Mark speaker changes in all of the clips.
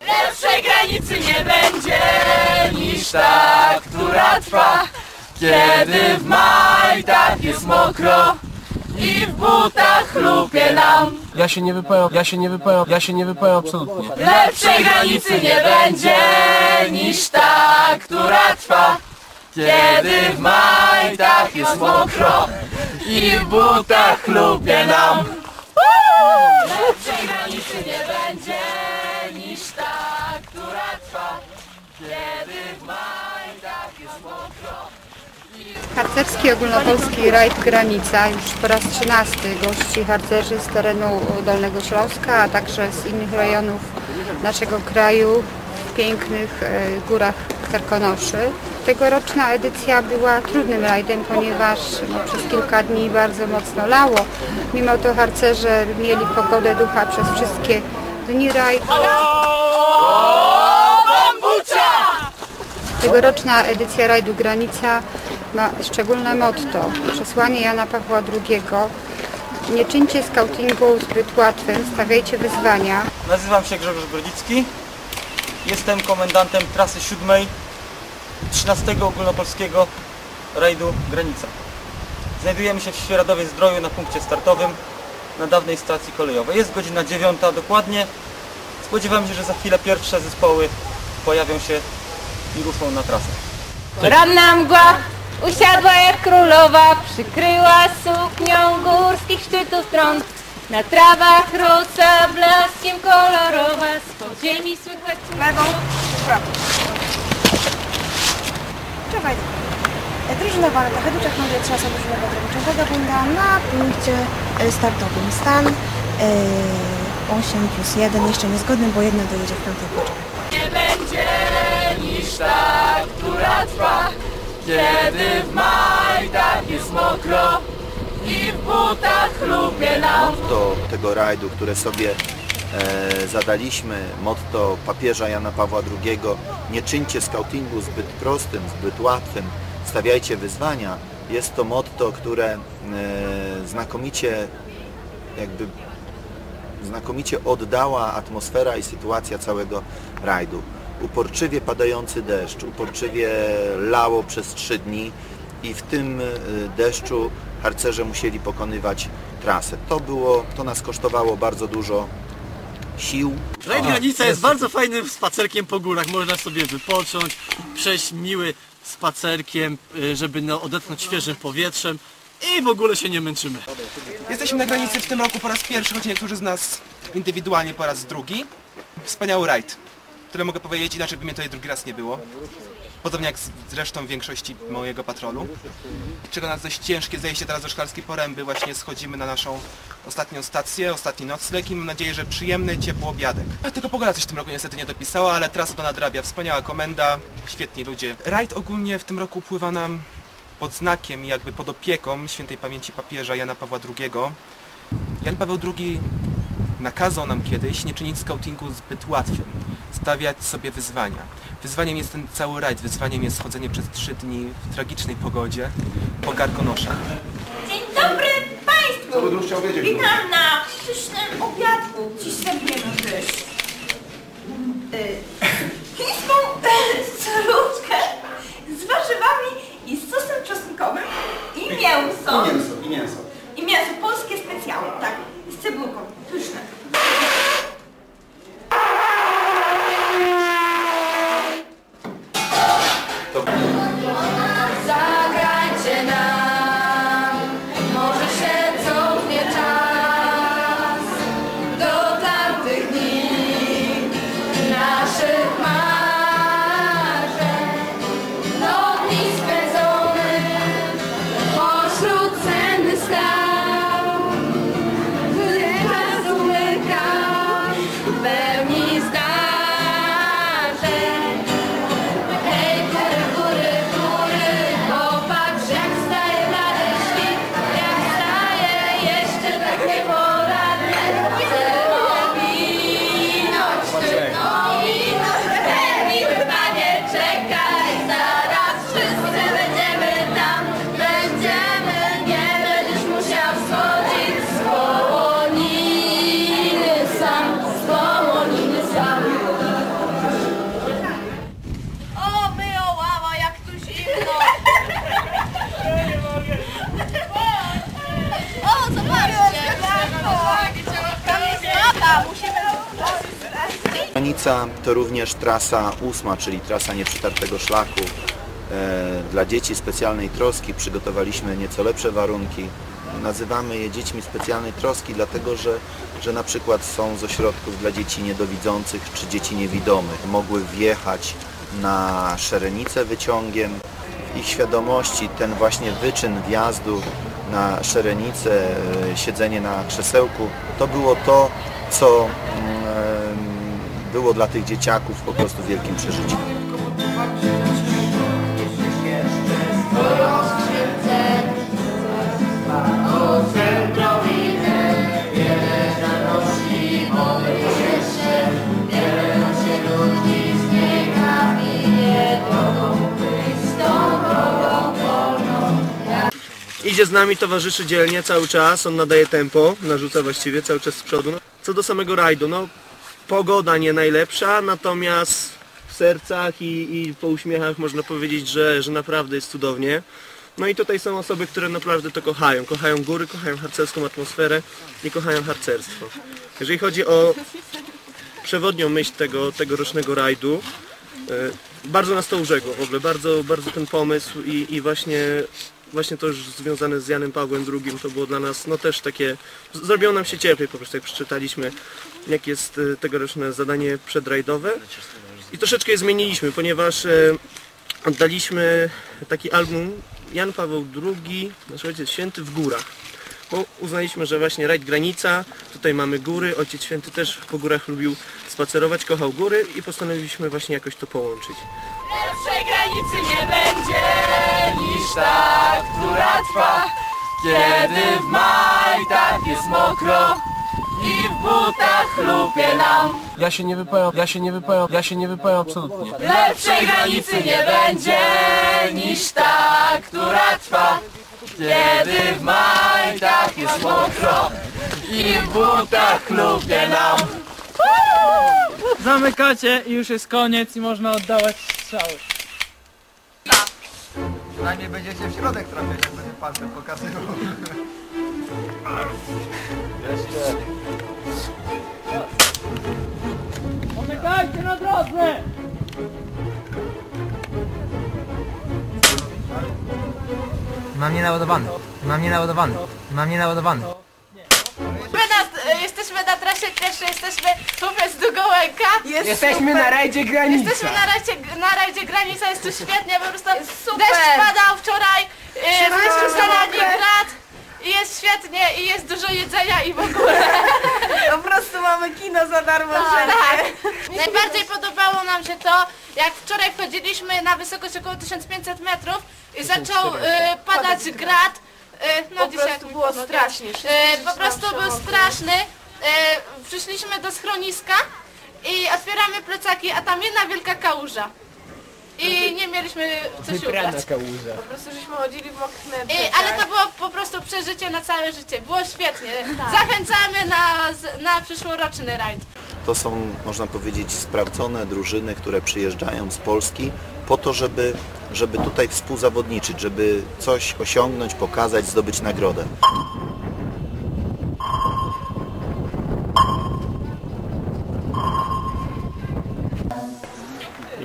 Speaker 1: Lepszej granicy nie będzie niż ta, która trwa. Kiedy w majtach jest mokro i w butach chlupie nam.
Speaker 2: Ja się nie wypowiem, ja się nie wypowiem, ja się nie wypowiem absolutnie.
Speaker 1: Lepszej granicy nie będzie niż ta, która trwa. Kiedy w majtach jest mokro i w butach chlupie nam
Speaker 3: Harcerski ogólnopolski rajd Granica już po raz 13 gości harcerzy z terenu Dolnego Śląska, a także z innych rejonów naszego kraju w pięknych e, górach Karkonoszy. Tegoroczna edycja była trudnym rajdem, ponieważ no, przez kilka dni bardzo mocno lało. Mimo to harcerze mieli pogodę ducha przez wszystkie dni rajdu. Tegoroczna edycja rajdu Granica ma szczególne motto. Przesłanie Jana Pawła II. Nie czyńcie skautingu zbyt łatwym, stawiajcie wyzwania.
Speaker 4: Nazywam się Grzegorz Grodzicki. Jestem komendantem trasy siódmej 13 ogólnopolskiego rajdu Granica. Znajdujemy się w Świeradowie Zdroju na punkcie startowym na dawnej stacji kolejowej. Jest godzina 9 dokładnie. Spodziewam się, że za chwilę pierwsze zespoły pojawią się i ruszą na trasę.
Speaker 5: Ranna mgła usiadła jak królowa, przykryła suknią górskich szczytów stron. Na trawach rosa blaskiem kolorowa, z ziemi słychać
Speaker 6: Lewą, prawą. Czekaj. Drużyna walka, Heduczek Nowie, trasa drużynowa drogoczego runda na punkcie e, startowym. Stan e, 8 plus 1, jeszcze niezgodny, bo jedna dojedzie w piątej poczekaj.
Speaker 1: nie będzie niż ta, która trwa Kiedy w majtach jest mokro i w butach chlupie nam
Speaker 7: motto tego rajdu, które sobie e, zadaliśmy, motto papieża Jana Pawła II, nie czyńcie skautingu zbyt prostym, zbyt łatwym, stawiajcie wyzwania, jest to motto, które e, znakomicie jakby znakomicie oddała atmosfera i sytuacja całego rajdu. Uporczywie padający deszcz, uporczywie lało przez trzy dni i w tym y, deszczu harcerze musieli pokonywać trasę. To było, to nas kosztowało bardzo dużo sił,
Speaker 4: Rajd Granica jest bardzo fajnym spacerkiem po górach. Można sobie wypocząć, przejść miły spacerkiem, y, żeby no, odetchnąć świeżym powietrzem i w ogóle się nie męczymy.
Speaker 8: Jesteśmy na granicy w tym roku po raz pierwszy, choć niektórzy z nas indywidualnie po raz drugi. Wspaniały rajd, który mogę powiedzieć, inaczej by mnie tutaj drugi raz nie było. Podobnie jak zresztą większości mojego patrolu. Czeka nas dość ciężkie zejście teraz do Szklarskiej Poręby. Właśnie schodzimy na naszą ostatnią stację, ostatni nocleg i mam nadzieję, że przyjemny, ciepły obiadek. A Tylko pogoda coś w tym roku niestety nie dopisała, ale trasa to nadrabia. Wspaniała komenda, świetni ludzie. Rajd ogólnie w tym roku pływa nam pod znakiem i jakby pod opieką świętej pamięci papieża Jana Pawła II. Jan Paweł II nakazał nam kiedyś nie czynić skautingu zbyt łatwym, stawiać sobie wyzwania. Wyzwaniem jest ten cały rajd, wyzwaniem jest chodzenie przez trzy dni w tragicznej pogodzie po Karkonoszach.
Speaker 9: Dzień dobry Państwu! Witam na pysznym obiadku. Dziś
Speaker 7: Granica to również trasa ósma, czyli trasa nieprzytartego szlaku. E, Dla dzieci specjalnej troski przygotowaliśmy nieco lepsze warunki. Nazywamy je dziećmi specjalnej troski, dlatego że, że na przykład są z ośrodków dla dzieci niedowidzących czy dzieci niewidomych. Mogły wjechać na szerenicę wyciągiem. W ich świadomości ten właśnie wyczyn wjazdu na szerenicę, e, siedzenie na krzesełku, to było to, co mm, em, było dla tych dzieciaków po prostu wielkim przeżyciem.
Speaker 2: Idzie z nami, towarzyszy dzielnie cały czas, on nadaje tempo, narzuca właściwie cały czas z przodu. No, Co do samego rajdu, no pogoda nie najlepsza, natomiast w sercach i, i po uśmiechach można powiedzieć, że, że naprawdę jest cudownie. No i tutaj są osoby, które naprawdę to kochają. Kochają góry, kochają harcerską atmosferę i kochają harcerstwo. Jeżeli chodzi o przewodnią myśl tego tegorocznego rajdu, e, bardzo nas to urzekło w ogóle, bardzo, bardzo ten pomysł i, i właśnie, właśnie to już związane z Janem Pawłem II to było dla nas no też takie, zrobiło nam się cieplej po prostu jak przeczytaliśmy jak jest e, tegoroczne zadanie przedrajdowe i troszeczkę je zmieniliśmy, ponieważ e, oddaliśmy taki album Jan Paweł II, nasz ojciec święty w górach. Bo uznaliśmy, że właśnie rajd granica, tutaj mamy góry, ojciec święty też po górach lubił spacerować, kochał góry i postanowiliśmy właśnie jakoś to połączyć.
Speaker 1: Granicy nie będzie niż ta, która trwa Kiedy w majtach jest mokro i w butach chlupie nam
Speaker 2: Ja się nie wypowiem, ja się nie wypowiem, ja się nie wypowiem absolutnie.
Speaker 1: Lepszej granicy nie będzie niż ta, która trwa Kiedy w majtach jest mokro i w butach chlupie nam
Speaker 10: Zamykacie i już jest koniec i można oddawać strzały.
Speaker 11: Przynajmniej będziecie w środek trafiać, jak będzie palcem pokazywał.
Speaker 10: Zamykajcie na drodze!
Speaker 11: Mam nienaładowany. Mam nienaładowany. Mam nienaładowany.
Speaker 5: Na, jesteśmy na trasie pierwszej, jesteśmy chłopiec Długołęka. Jest
Speaker 2: Jesteśmy na rajdzie granica.
Speaker 5: Jesteśmy na rajdzie, na rajdzie granica, jest tu świetnie, po prostu deszcz padał wczoraj, yy, jest ustalanie grad i jest świetnie i jest dużo jedzenia i w ogóle.
Speaker 6: Po prostu mamy kino za darmo
Speaker 5: Tak. Najbardziej podobało nam się to, jak wczoraj wchodziliśmy na wysokość około 1500 metrów i zaczął y, padać grad. No dzisiaj
Speaker 6: prostu było strasznie,
Speaker 5: po prostu
Speaker 6: tam
Speaker 5: był straszny. Y, przyszliśmy do schroniska i otwieramy plecaki, a tam jedna wielka kałuża. I nie mieliśmy co się ubrać.
Speaker 6: Po prostu żeśmy chodzili w mokrych
Speaker 5: I, ale to było po prostu przeżycie na całe życie. Było świetnie. Zachęcamy na, na przyszłoroczny rajd.
Speaker 7: To są, można powiedzieć, sprawdzone drużyny, które przyjeżdżają z Polski po to, żeby, żeby tutaj współzawodniczyć, żeby coś osiągnąć, pokazać, zdobyć nagrodę.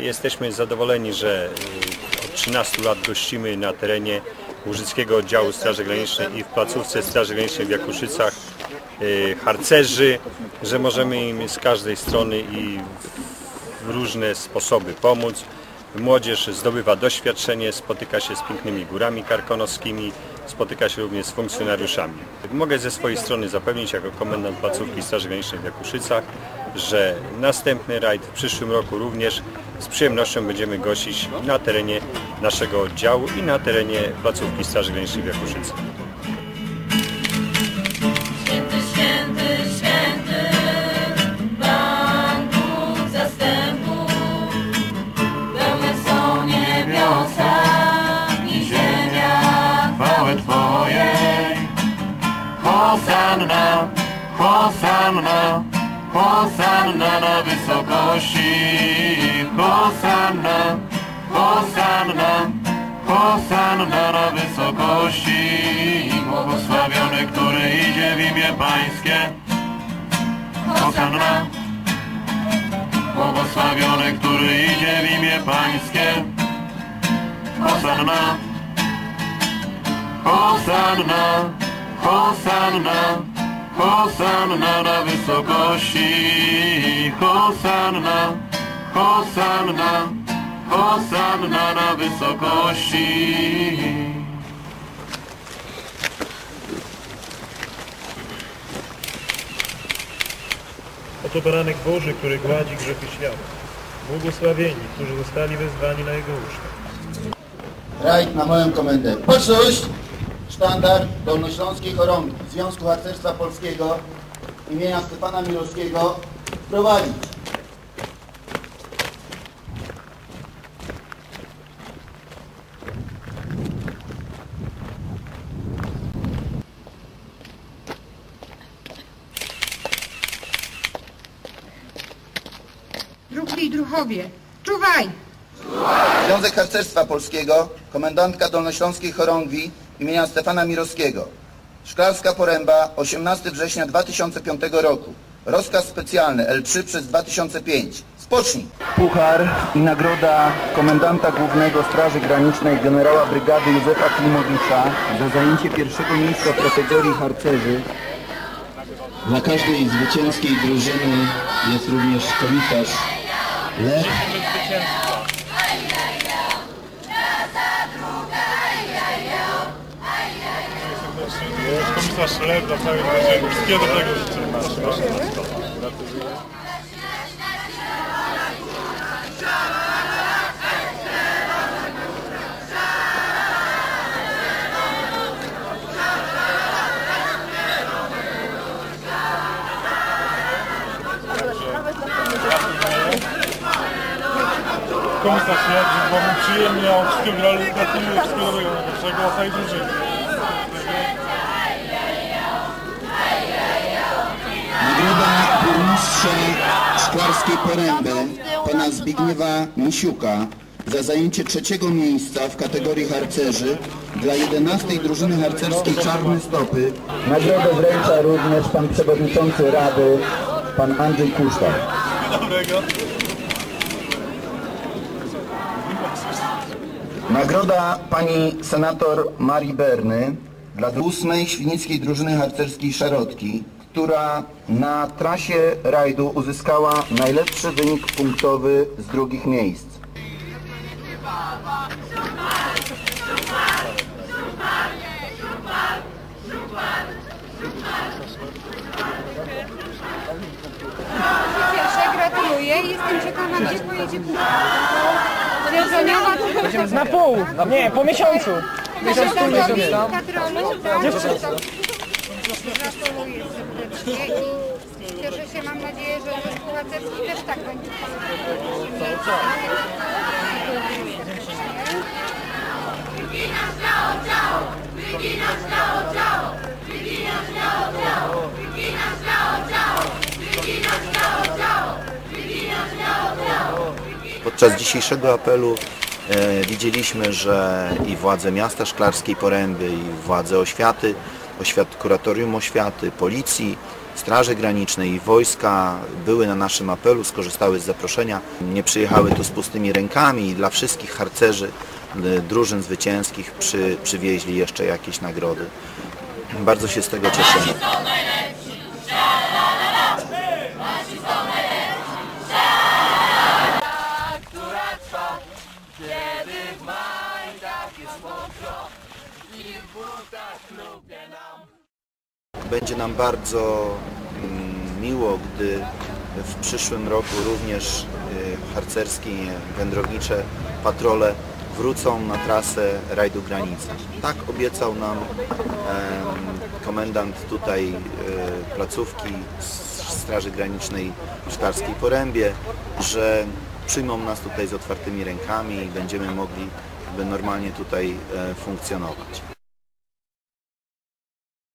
Speaker 12: Jesteśmy zadowoleni, że y, od 13 lat gościmy na terenie Łużyckiego Oddziału Straży Granicznej i w placówce Straży Granicznej w Jakuszycach y, harcerzy, że możemy im z każdej strony i w różne sposoby pomóc. Młodzież zdobywa doświadczenie, spotyka się z pięknymi górami karkonoskimi, spotyka się również z funkcjonariuszami. Mogę ze swojej strony zapewnić jako komendant placówki Straży Granicznej w Jakuszycach, że następny rajd w przyszłym roku również z przyjemnością będziemy gościć na terenie naszego oddziału i na terenie placówki Straży Granicznej w Jakuszycach.
Speaker 1: Hosanna, Hosanna, Hosanna na wysokości. Hosanna, Hosanna, Hosanna na wysokości. Błogosławiony, który idzie w imię Pańskie. Hosanna,
Speaker 13: błogosławiony, który idzie w imię Pańskie. Hosanna, Hosanna, Hosanna, Hosanna na wysokości. Hosanna, Hosanna, Hosanna na wysokości.
Speaker 14: Oto baranek Boży, który gładzi grzechy świata. Błogosławieni, którzy zostali wezwani na Jego ucztę.
Speaker 15: Rajd na moją komendę. Pocztość! Sztandar Dolnośląskiej Chorągi Związku Harcerstwa Polskiego imienia Stefana Milowskiego prowadzić.
Speaker 3: Druchli i druchowie, czuwaj!
Speaker 15: Związek Harcerstwa Polskiego, komendantka Dolnośląskiej Chorągwi imienia Stefana Mirowskiego. Szklarska Poręba, 18 września 2005 roku. Rozkaz specjalny L3 przez 2005. Spocznij! Puchar i nagroda komendanta głównego Straży Granicznej generała brygady Józefa Klimowicza za zajęcie pierwszego miejsca w kategorii harcerzy. Dla każdej zwycięskiej drużyny jest również komisarz Lech.
Speaker 14: Komisarz Lew dla całej drużyny. Wszystkiego dobrego życzę. Komisarz Lew, żeby wam był przyjemnie, a wszystkiego grali, gratuluję wszystkiego dobrego najlepszego dla całej drużyny.
Speaker 15: Nagroda burmistrza Szklarskiej Poręby pana Zbigniewa Misiuka za zajęcie trzeciego miejsca w kategorii harcerzy dla 11 drużyny harcerskiej Czarne Stopy. Nagrodę wręcza również pan przewodniczący Rady, pan Andrzej.
Speaker 14: Dobrego.
Speaker 15: Nagroda pani senator Marii Berny dla ósmej Świdnickiej Drużyny Harcerskiej Szarotki, która na trasie rajdu uzyskała najlepszy wynik punktowy z drugich miejsc.
Speaker 3: Cieszę, gratuluję i jestem ciekawa, gdzie pojedzie Związaniowa
Speaker 10: Na pół! Nie, po miesiącu! Miesiąc, pół miesiąca. Dziewczyny.
Speaker 3: Gratuluję serdecznie i cieszę się, mam nadzieję, że harcerski też tak będzie.
Speaker 7: Podczas dzisiejszego apelu e, widzieliśmy, że i władze miasta Szklarskiej Poręby, i władze oświaty, oświat, kuratorium oświaty, policji, Straży Granicznej i wojska były na naszym apelu, skorzystały z zaproszenia. Nie przyjechały tu z pustymi rękami i dla wszystkich harcerzy, e, drużyn zwycięskich przy, przywieźli jeszcze jakieś nagrody. Bardzo się z tego cieszymy. Będzie nam bardzo mm, miło, gdy w przyszłym roku również y, harcerskie, wędrownicze patrole wrócą na trasę rajdu granicy. Tak obiecał nam komendant tutaj y, placówki Straży Granicznej w Szklarskiej Porębie, że przyjmą nas tutaj z otwartymi rękami i będziemy mogli normalnie tutaj e, funkcjonować.